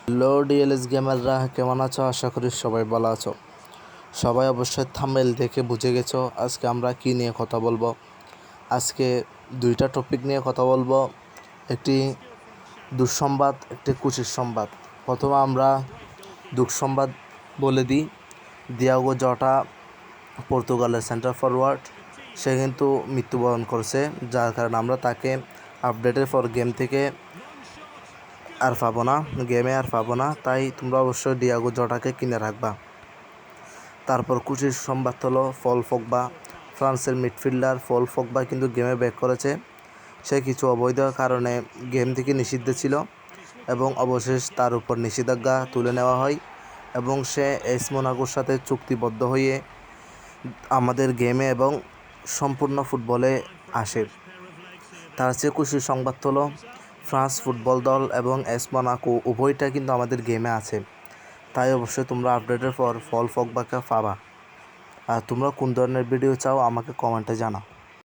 Hello DLS গেমাররা, কেমন আছো? আশা করি সবাই ভালো আছো। সবাই অবশ্যই থামেল দেখে বুঝে গেছো আজকে আমরা কি নিয়ে কথা বলব। আজকে দুইটা টপিক নিয়ে কথা বলব। একটি দুঃসংবাদ, একটি খুশির সংবাদ। প্রথমে আমরা দুঃসংবাদ বলে দিই। দিয়াগো জটা পর্তুগালের সেন্টার ফরওয়ার্ড সে কিন্তু মৃত্যুবরণ করছে। যার কারণে আমরা তাকে আপডেটের পর গেম থেকে আর পাবো না গেমে আর পাবো না, তাই তোমরা অবশ্যই ডিয়াগো জটাকে কিনে রাখবা। তারপর খুশির সংবাদ হলো ফল ফকবা ফ্রান্সের মিডফিল্ডার ফল ফকবা কিন্তু গেমে ব্যাক করেছে। সে কিছু অবৈধ কারণে গেম থেকে নিষিদ্ধ ছিল এবং অবশেষ তার উপর নিষেধাজ্ঞা তুলে নেওয়া হয় এবং সে এস মোনাকোর সাথে চুক্তিবদ্ধ হয়ে আমাদের গেমে এবং সম্পূর্ণ ফুটবলে আসে। তার চেয়ে খুশির সংবাদ হলো ফ্রান্স ফুটবল দল এবং এস মোনাকো উভয়টা কিন্তু আমাদের গেমে আছে। তাই অবশ্যই তোমরা আপডেটের পর ফল, ফক ফকবাকে পাবা। আর তোমরা কোন ধরনের ভিডিও চাও আমাকে কমেন্টে জানাও।